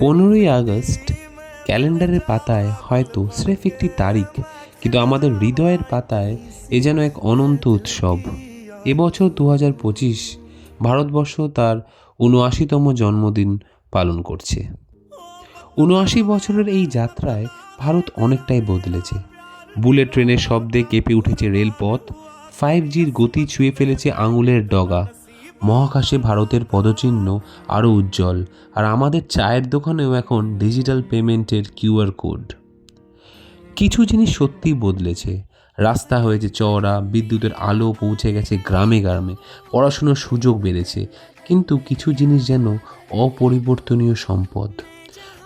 পনেরোই আগস্ট ক্যালেন্ডারের পাতায় হয়তো স্রেফ একটি তারিখ, কিন্তু আমাদের হৃদয়ের পাতায় এ যেন এক অনন্ত উৎসব। এবছর দু হাজার পঁচিশ ভারতবর্ষ তার উনআশিতম জন্মদিন পালন করছে। উনআশি বছরের এই যাত্রায় ভারত অনেকটাই বদলেছে। বুলেট ট্রেনের শব্দে কেঁপে উঠেছে রেলপথ ফাইভ জির গতি ছুঁয়ে ফেলেছে আঙুলের ডগা। মহাকাশে ভারতের পদচিহ্ন আরও উজ্জ্বল। আর আমাদের চায়ের দোকানেও এখন ডিজিটাল পেমেন্টের কিউআর কোড। কিছু জিনিস সত্যিই বদলেছে। রাস্তা হয়েছে চওড়া, বিদ্যুতের আলো পৌঁছে গেছে গ্রামে গ্রামে, পড়াশুনোর সুযোগ বেড়েছে। কিন্তু কিছু জিনিস যেন অপরিবর্তনীয় সম্পদ।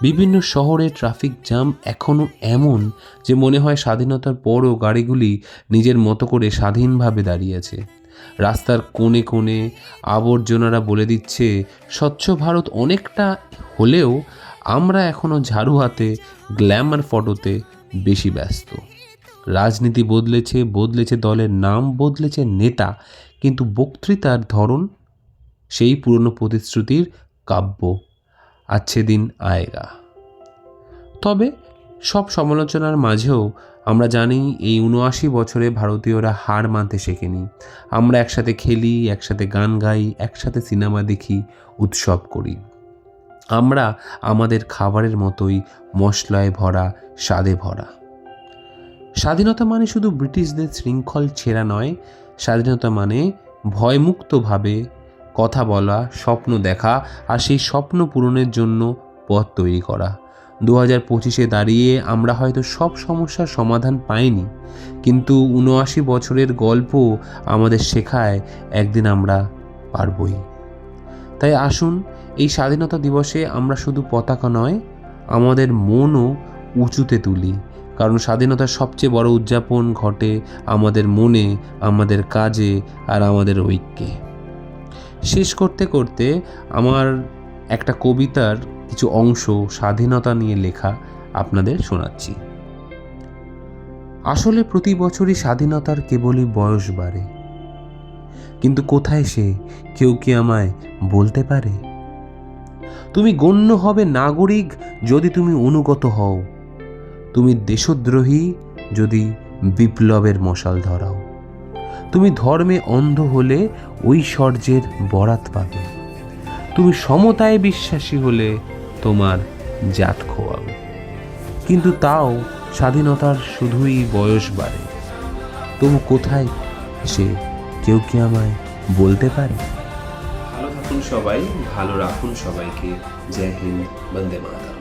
বিভিন্ন শহরে ট্রাফিক জ্যাম এখনও এমন যে মনে হয় স্বাধীনতার পরও গাড়িগুলি নিজের মতো করে স্বাধীনভাবে দাঁড়িয়েছে রাস্তার কোণে কোণে আবর্জনারা বলে দিচ্ছে, স্বচ্ছ ভারত অনেকটা হলেও আমরা এখনও ঝাড়ু হাতে, গ্ল্যামার ফটোতে বেশি ব্যস্ত। রাজনীতি বদলেছে বদলেছে দলের নাম, বদলেছে নেতা, কিন্তু বক্তৃতার ধরন সেই পুরনো প্রতিশ্রুতির কাব্য। আচ্ছে দিন আয়েগা তবে সব সমালোচনার মাঝেও আমরা জানি এই উনআশি বছরে ভারতীয়রা হার মানতে শেখেনি। আমরা একসাথে খেলি, একসাথে গান গাই, একসাথে সিনেমা দেখি, উৎসব করি। আমরা আমাদের খাবারের মতোই মশলায় ভরা, স্বাদে ভরা। স্বাধীনতা মানে শুধু ব্রিটিশদের শৃঙ্খল ছেঁড়া নয়, স্বাধীনতা মানে ভয়মুক্তভাবে কথা বলা, স্বপ্ন দেখা আর সেই স্বপ্ন পূরণের জন্য পথ তৈরি করা। দু হাজার পঁচিশে দাঁড়িয়ে আমরা হয়তো সব সমস্যার সমাধান পাইনি। কিন্তু উনআশি বছরের গল্প আমাদের শেখায় একদিন আমরা পারবই। তাই আসুন, এই স্বাধীনতা দিবসে আমরা শুধু পতাকা নয়, আমাদের মনও উঁচুতে তুলি। কারণ স্বাধীনতার সবচেয়ে বড় উদযাপন ঘটে আমাদের মনে, আমাদের কাজে আর আমাদের ঐক্যে। শেষ করতে করতে আমার একটা কবিতার কিছু অংশ স্বাধীনতা নিয়ে লেখা আপনাদের শোনাচ্ছি। আসলে প্রতি বছরই স্বাধীনতার কেবলই বয়স বাড়ে। কিন্তু কোথায় সে? কেউ কি আমায় বলতে পারে? তুমি গণ্য হবে নাগরিক যদি তুমি অনুগত হও। তুমি দেশদ্রোহী যদি বিপ্লবের মশাল ধরাও। তুমি ধর্মে অন্ধ হলে ঐশ্বর্যের বরাত পাবে। তুমি সমতায় বিশ্বাসী হলে তোমার জাত খোয়াবে। কিন্তু তাও স্বাধীনতার শুধুই বয়স বাড়ে। তবু কোথায় সে কেউ কি আমায় বলতে পারে? ভালো থাকুন সবাই, ভালো রাখুন সবাইকে। জয় হিন্দ, বন্দে মাতা